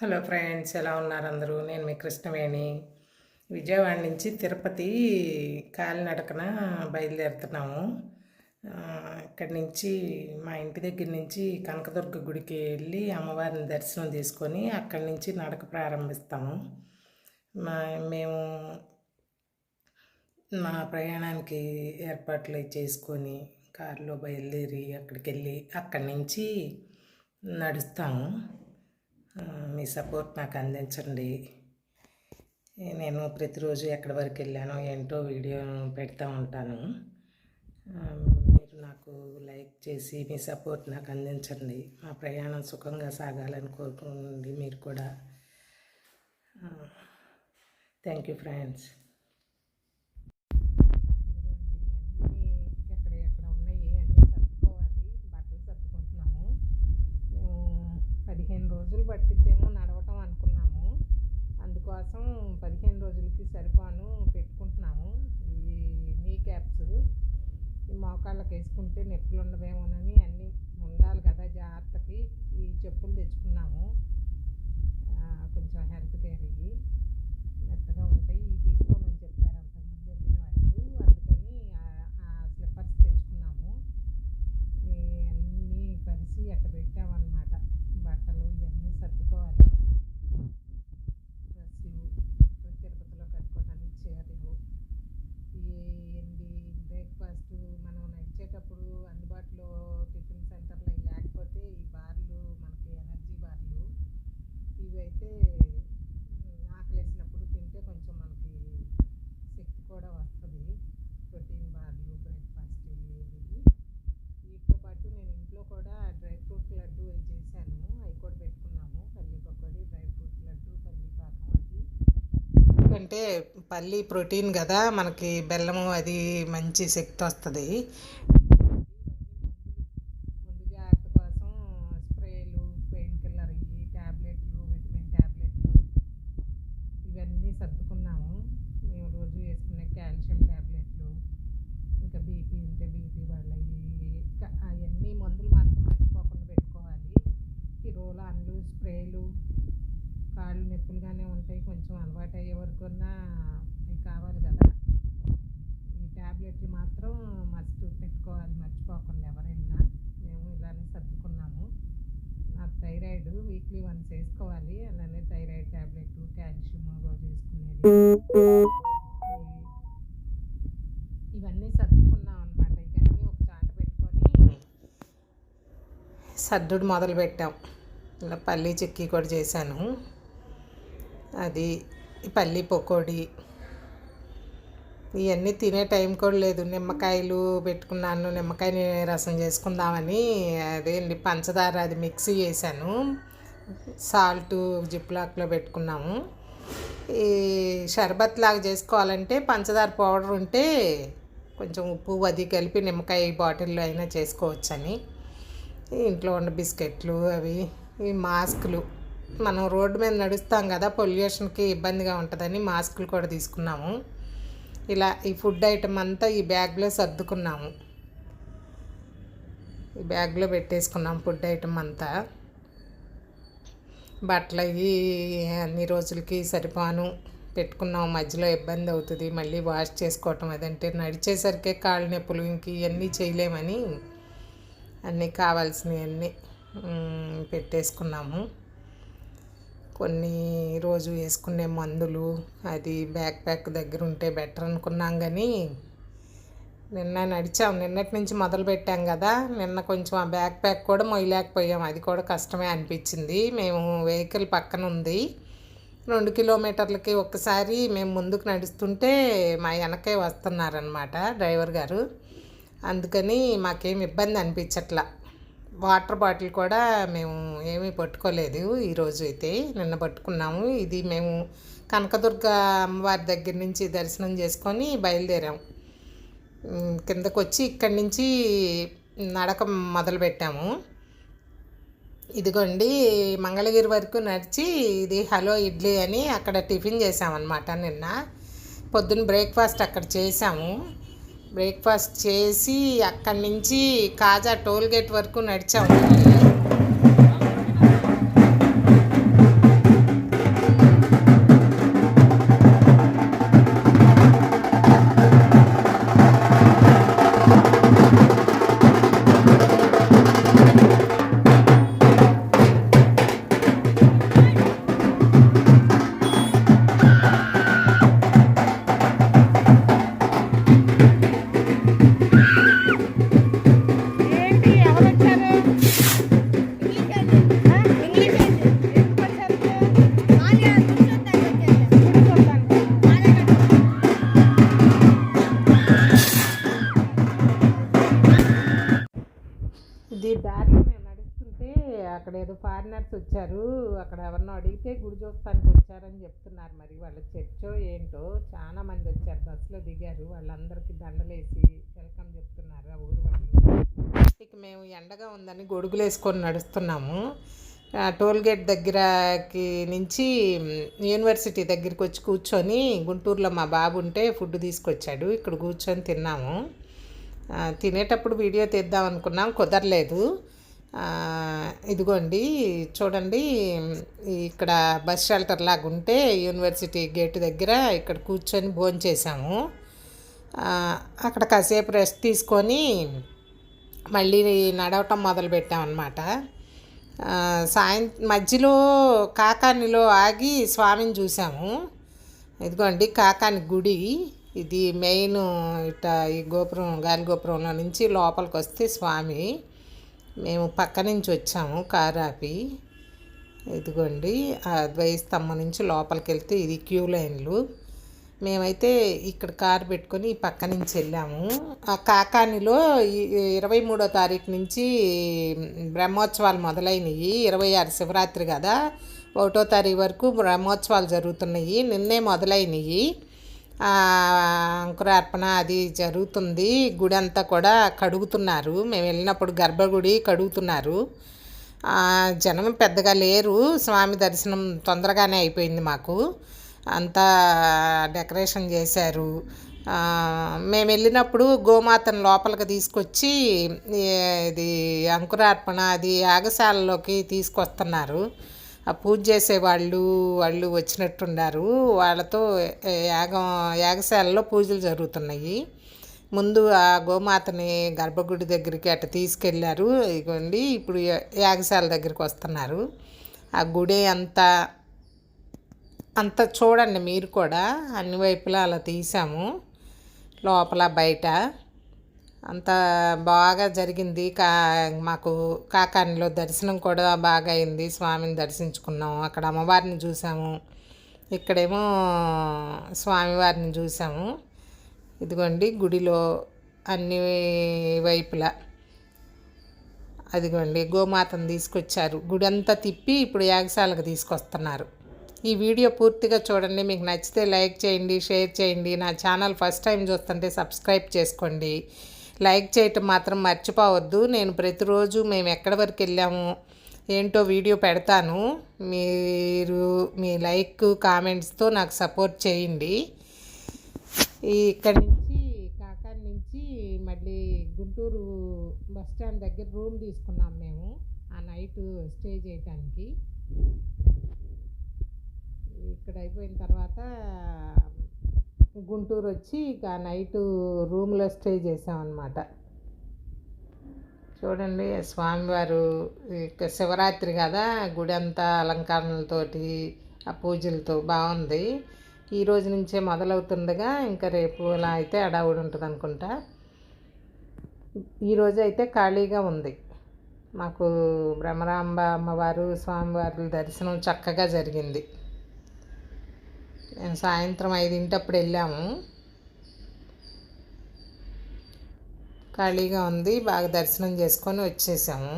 Hello friends ఎలా ఉన్నారు అందరూ? నేను మీ కృష్ణవేణి. విజయవాడ నుంచి తిరుపతి కాలినడకన బయలుదేరుతున్నాము. ఇక్కడి నుంచి మా ఇంటి దగ్గర నుంచి కనకదుర్గ గుడికి వెళ్ళి అమ్మవారిని దర్శనం తీసుకొని అక్కడి నుంచి నడక ప్రారంభిస్తాము. మా మేము మా ప్రయాణానికి ఏర్పాట్లు చేసుకొని కారులో బయలుదేరి అక్కడికి వెళ్ళి అక్కడి నుంచి నడుస్తాము. మీ సపోర్ట్ నాకు అందించండి. నేను ప్రతిరోజు ఎక్కడి వరకు వెళ్ళానో ఏంటో వీడియో పెడతా ఉంటాను. మీరు నాకు లైక్ చేసి మీ సపోర్ట్ నాకు అందించండి. మా ప్రయాణం సుఖంగా సాగాలని కోరుకోండి మీరు కూడా. థ్యాంక్ యూ ఫ్రెండ్స్ ఎక్కడ ఎక్కడ ఉన్నాయి అన్నీ సర్దుకోవాలి బట్టలు సర్దుకుంటున్నాము మేము పదిహేను రోజులు పట్టిద్దేమో నడవటం అనుకున్నాము. అందుకోసం పదిహేను రోజులకి సరిపాను పెట్టుకుంటున్నాము. ఇవి నీ క్యాప్స్ ఈ మోకాళ్ళకి వేసుకుంటే నొప్పులు ఉండవేమోనని అన్నీ ఉండాలి కదా జాగ్రత్తకి. ఈ చెప్పులు తెచ్చుకున్నాము. కొంచెం హెల్త్ కేర్ ఇవి. మెత్తగా ఉంటాయి. ఇవి తీసుకోమని చెప్పారు అంతకుముందు వెళ్ళిన వాళ్ళు. అందుకని ఆ- స్లిప్పర్స్ తెచ్చుకున్నాము. అన్నీ కలిసి అట్ట పెట్టామన్నమాట. బట్టలు ఇవన్నీ సర్దుకోవాలి ఇక. డ్రెస్సులు ఇక్కడ తిరుపతిలో కట్టుకోవడానికి చీరలు ఏంటి బ్రేక్ఫాస్ట్ మనం నడిచేటప్పుడు అందుబాటులో టిఫిన్ సెంటర్లు అవి లేకపోతే ఈ బార్లు మనకి ఎనర్జీ బార్లు ఇవి అయితే ఉమ్, ఆకలేసినప్పుడు తింటే కొంచెం మనకి శక్తి కూడా వస్తుంది ప్రోటీన్ బార్లు బ్రేక్ఫాస్ట్ ఇవి వీటితో పాటు నేను ఇంట్లో కూడా డ్రై ఫ్రూట్ లడ్డు అవి చేశాను అవి కూడా పెట్టుకున్నాము పల్లి పకోడీ డ్రై ఫ్రూట్ లడ్డు పల్లి పాకం అది అంటే పల్లి ప్రోటీన్ కదా మనకి బెల్లము అది మంచి శక్తి వస్తుంది. ముందు జాగ్రత్త కోసం స్ప్రేలు పెయిన్ కిల్లర్ ఇవి ట్యాబ్లెట్లు విటమిన్ ట్యాబ్లెట్లు ఇవన్నీ సర్దుకున్నాము. మేము రోజు వేసుకునే కాల్షియం ట్యాబ్లెట్లు ఇంకా బీపీ ఉంటే బీపీ వాళ్ళవి ఇంకా అవన్నీ మందులు మాత్రం మర్చిపోకుండా పెట్టుకోవాలి. ఈ రోలాన్లు స్ప్రేలు కాళ్ళు నొప్పులుగానే ఉంటాయి. కొంచెం అలవాటు అయ్యే వరకున్నా అవి కావాలి కదా. ఈ ట్యాబ్లెట్లు మాత్రం మస్ట్ పెట్టుకోవాలి. మర్చిపోకుండా ఎవరైనా. మేము ఇలానే సర్దుకున్నాము. నాకు థైరాయిడ్ వీక్లీ వన్స్ వేసుకోవాలి. అలానే థైరాయిడ్ ట్యాబ్లెట్ కాల్షియం రోజు వేసుకునేది ఇవన్నీ సర్దుకున్నాం అనమాట ఇవన్నీ ఒక చాట పెట్టుకొని సర్దుడు మొదలు పెట్టాం ఇలా పల్లీ చిక్కీ కూడా చేశాను. అది పల్లి పకోడీ ఇవన్నీ తినే టైం కూడా లేదు. నిమ్మకాయలు పెట్టుకున్నాను నిమ్మకాయ రసం చేసుకుందామని అదేంటి పంచదార అది మిక్సీ చేశాను. సాల్ట్ జిప్లాక్లో పెట్టుకున్నాము. ఈ షర్బత్ లాగా చేసుకోవాలంటే పంచదార పౌడర్ ఉంటే కొంచెం ఉప్పు అది కలిపి నిమ్మకాయ బాటిల్లో అయినా చేసుకోవచ్చని. ఇంట్లో ఉన్న బిస్కెట్లు అవి ఈ మాస్కులు. మనం రోడ్డు మీద నడుస్తాం కదా పొల్యూషన్కి ఇబ్బందిగా ఉంటుందని మాస్కులు కూడా తీసుకున్నాము. ఇలా ఈ ఫుడ్ ఐటమ్ అంతా ఈ బ్యాగ్లో సర్దుకున్నాము. ఈ బ్యాగ్లో పెట్టేసుకున్నాం ఫుడ్ ఐటమ్ అంతా. బట్టలు అవి అన్ని రోజులకి సరిపాను. పెట్టుకున్నాం మధ్యలో ఇబ్బంది అవుతుంది. మళ్ళీ వాష్ చేసుకోవటం అదంటే నడిచేసరికి కాళ్ళు నొప్పులు ఇంక ఇవన్నీ చేయలేమని అన్నీ కావాల్సినవన్నీ పెట్టేసుకున్నాము. కొన్ని రోజు వేసుకునే మందులు అది బ్యాక్ ప్యాక్ దగ్గర ఉంటే బెటర్ అనుకున్నాం కానీ నిన్న నడిచాం. నిన్నటి నుంచి మొదలు పెట్టాం కదా. నిన్న కొంచెం ఆ బ్యాక్ ప్యాక్ కూడా మొయ్యలేకపోయాం. అది కూడా కష్టమే అనిపించింది. మేము వెహికల్ పక్కన ఉంది. రెండు కిలోమీటర్లకి ఒక్కసారి మేము ముందుకు నడుస్తుంటే మా వెనకే వస్తున్నారనమాట డ్రైవర్ గారు. అందుకని మాకేం ఇబ్బంది అనిపించట్లా. వాటర్ బాటిల్ కూడా మేము ఏమీ పట్టుకోలేదు ఈరోజు అయితే. నిన్న పట్టుకున్నాము. ఇది మేము కనకదుర్గ అమ్మవారి దగ్గర నుంచి దర్శనం చేసుకొని బయలుదేరాం. కిందకు వచ్చి ఇక్కడి నుంచి నడక మొదలు పెట్టాము. ఇదిగోండి మంగళగిరి వరకు నడిచి ఇది హలో ఇడ్లీ అని అక్కడ టిఫిన్ చేసామన్నమాట నిన్న. పొద్దున్న బ్రేక్ఫాస్ట్ అక్కడ చేసాము బ్రేక్ఫాస్ట్ చేసి అక్కడి నుంచి కాజా టోల్ గేట్ వరకు నడిచాము వచ్చారు. అక్కడ ఎవరినో అడిగితే గుడి చూస్తానికి వచ్చారని చెప్తున్నారు మరి. వాళ్ళ చర్చో ఏంటో చాలా మంది వచ్చారు. బస్సులో దిగారు. వాళ్ళందరికీ దండలేసి వెల్కమ్ చెప్తున్నారు ఆ ఊరు వాళ్ళు. ఇక మేము ఎండగా ఉందని గొడుగులు వేసుకొని నడుస్తున్నాము టోల్గేట్ టోల్ గేట్ దగ్గరకి నుంచి యూనివర్సిటీ దగ్గరికి వచ్చి కూర్చొని గుంటూరులో మా బాబు ఉంటే ఫుడ్ తీసుకొచ్చాడు. ఇక్కడ కూర్చొని తిన్నాము. తినేటప్పుడు వీడియో తీద్దాం అనుకున్నాం. కుదరలేదు. ఇదిగోండి చూడండి ఇక్కడ బస్ షెల్టర్ లాగా ఉంటే యూనివర్సిటీ గేట్ దగ్గర ఇక్కడ కూర్చొని భోంచేసాము అక్కడ కాసేపు రెస్ట్ తీసుకొని మళ్ళీ నడవటం మొదలుపెట్టామన్నమాట సాయం మధ్యలో కాకానిలో ఆగి స్వామిని చూసాము ఇదిగోండి కాకాని గుడి. ఇది మెయిన్ ఇట ఈ గోపురం గాలి గోపురంలో నుంచి లోపలికి వస్తే స్వామి. మేము పక్క నుంచి వచ్చాము కారు ఆపి ఇదిగోండి ఆ ద్వయస్తంభం నుంచి లోపలికి వెళ్తే ఇది క్యూ లైన్లు. మేమైతే ఇక్కడ కారు పెట్టుకొని ఈ పక్క నుంచి వెళ్ళాము. ఆ కాకానిలో ఇరవై మూడో తారీఖు నుంచి బ్రహ్మోత్సవాలు మొదలైనవి ఇరవై ఆరు శివరాత్రి కదా. ఒకటో తారీఖు వరకు బ్రహ్మోత్సవాలు జరుగుతున్నాయి. నిన్నే మొదలైనవి అంకురార్పణ అది జరుగుతుంది. గుడి అంతా కూడా కడుగుతున్నారు. మేము వెళ్ళినప్పుడు గర్భగుడి కడుగుతున్నారు. జనం పెద్దగా లేరు. స్వామి దర్శనం తొందరగానే అయిపోయింది మాకు. అంతా డెకరేషన్ చేశారు. మేము వెళ్ళినప్పుడు గోమాతను లోపలికి తీసుకొచ్చి ఇది అంకురార్పణ అది యాగశాలలోకి తీసుకొస్తున్నారు. ఆ పూజ చేసేవాళ్ళు వాళ్ళు వచ్చినట్టున్నారు. వాళ్ళతో యాగం యాగశాలలో పూజలు జరుగుతున్నాయి. ముందు ఆ గోమాతని గర్భగుడి దగ్గరికి అట్ట తీసుకెళ్ళారు ఇగోండి ఇప్పుడు యాగశాల దగ్గరికి వస్తున్నారు. ఆ గుడి అంతా అంత చూడండి మీరు కూడా. అన్ని వైపులా అలా తీసాము. లోపల బయట. అంత బాగా జరిగింది. కా మాకు కాకానిలో దర్శనం కూడా బాగా అయింది. స్వామిని దర్శించుకున్నాము అక్కడ అమ్మవారిని చూసాము. ఇక్కడేమో స్వామివారిని చూసాము. ఇదిగోండి గుడిలో అన్ని వైపులా. అదిగోండి గోమాతను తీసుకొచ్చారు. గుడి అంతా తిప్పి ఇప్పుడు యాగశాలకు తీసుకొస్తున్నారు. ఈ వీడియో పూర్తిగా చూడండి. మీకు నచ్చితే లైక్ చేయండి షేర్ చేయండి. నా ఛానల్ ఫస్ట్ టైం చూస్తుంటే సబ్స్క్రైబ్ చేసుకోండి. లైక్ చేయటం మాత్రం మర్చిపోవద్దు. నేను ప్రతిరోజు మేము ఎక్కడి వరకు వెళ్ళాము ఏంటో వీడియో పెడతాను. మీరు మీ లైక్ కామెంట్స్తో నాకు సపోర్ట్ చేయండి. ఇక్కడి నుంచి కాకాడ నుంచి మళ్ళీ గుంటూరు బస్ స్టాండ్ దగ్గర రూమ్ తీసుకున్నాం మేము ఆ నైట్ స్టే చేయటానికి. ఇక్కడ అయిపోయిన తర్వాత గుంటూరు వచ్చి ఇక నైట్ రూమ్లో స్టే చేసామన్నమాట. చూడండి స్వామివారు ఇక శివరాత్రి కదా గుడి అంతా అలంకరణలతోటి ఆ పూజలతో బాగుంది. ఈ రోజు నుంచే మొదలవుతుండగా ఇంకా రేపు ఇలా అయితే అడావుడు ఉంటుంది అనుకుంటా. ఈరోజు అయితే ఖాళీగా ఉంది. మాకు బ్రహ్మరాంబ అమ్మవారు స్వామివారి దర్శనం చక్కగా జరిగింది. మేము సాయంత్రం ఐదింటప్పుడు వెళ్ళాము. ఖాళీగా ఉంది బాగా దర్శనం చేసుకొని వచ్చేసాము.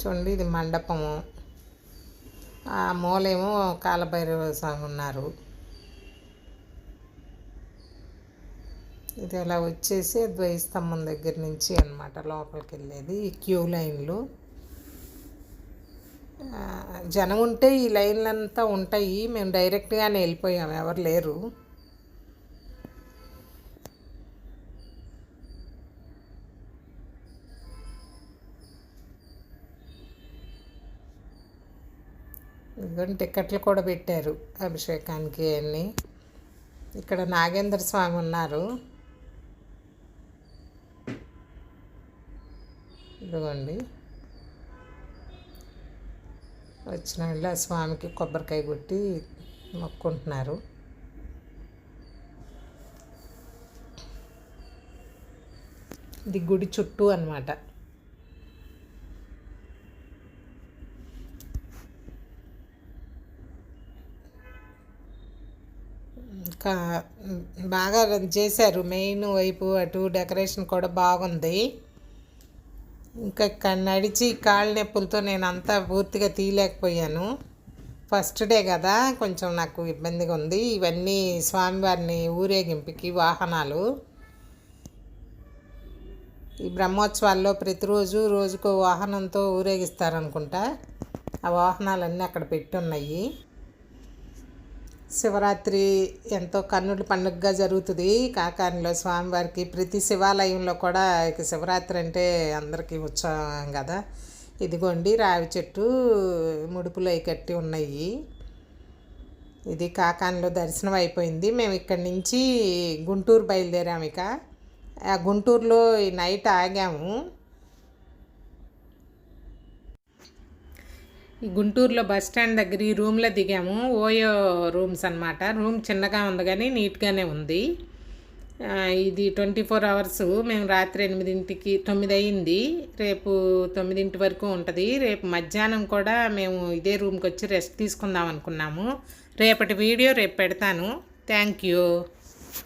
చూడండి ఇది మండపము. ఆ మూలేమో కాలభైరవ స్వామి ఉన్నారు. ఇది అలా వచ్చేసి ద్వయస్తంభం దగ్గర నుంచి అనమాట లోపలికి వెళ్ళేది ఈ క్యూ లైన్లు. జనం ఉంటే ఈ లైన్లంతా ఉంటాయి. మేము డైరెక్ట్గానే వెళ్ళిపోయాము ఎవరు లేరు. ఇదిగోండి టికెట్లు కూడా పెట్టారు అభిషేకానికి అన్నీ. ఇక్కడ నాగేంద్ర స్వామి ఉన్నారు. ఇదిగోండి. వచ్చిన వాళ్ళు ఆ స్వామికి కొబ్బరికాయ కొట్టి మొక్కుంటున్నారు. ఇది గుడి చుట్టూ అన్నమాట. ఇంకా బాగా చేశారు. మెయిన్ వైపు అటు డెకరేషన్ కూడా బాగుంది. ఇంకా ఇక్కడ నడిచి కాళ్ళ నొప్పులతో నేను అంతా పూర్తిగా తీయలేకపోయాను. ఫస్ట్ డే కదా కొంచెం నాకు ఇబ్బందిగా ఉంది. ఇవన్నీ స్వామివారిని ఊరేగింపుకి వాహనాలు. ఈ బ్రహ్మోత్సవాల్లో ప్రతిరోజు రోజుకో వాహనంతో ఊరేగిస్తారనుకుంటా. ఆ వాహనాలన్నీ అక్కడ పెట్టున్నాయి. శివరాత్రి ఎంతో కన్నుల పండుగగా జరుగుతుంది. కాకానిలో స్వామివారికి ప్రతి శివాలయంలో కూడా ఇక శివరాత్రి అంటే అందరికీ ఉత్సవం కదా. ఇదిగోండి రావి చెట్టు ముడుపులు అవి కట్టి ఉన్నాయి. ఇది కాకానిలో దర్శనం అయిపోయింది. మేము ఇక్కడి నుంచి గుంటూరు బయలుదేరాము ఇక. ఆ గుంటూరులో ఈ నైట్ ఆగాము. గుంటూరులో బస్ స్టాండ్ దగ్గర ఈ రూమ్లో దిగాము. ఓయో రూమ్స్ అనమాట రూమ్ చిన్నగా ఉంది కానీ నీట్గానే ఉంది. ఇది ట్వంటీ ఫోర్ అవర్స్. మేము రాత్రి ఎనిమిదింటికి తొమ్మిది అయింది రేపు తొమ్మిదింటి వరకు ఉంటుంది. రేపు మధ్యాహ్నం కూడా మేము ఇదే రూమ్కి వచ్చి రెస్ట్ తీసుకుందాం అనుకున్నాము. రేపటి వీడియో రేపు పెడతాను. Thank you.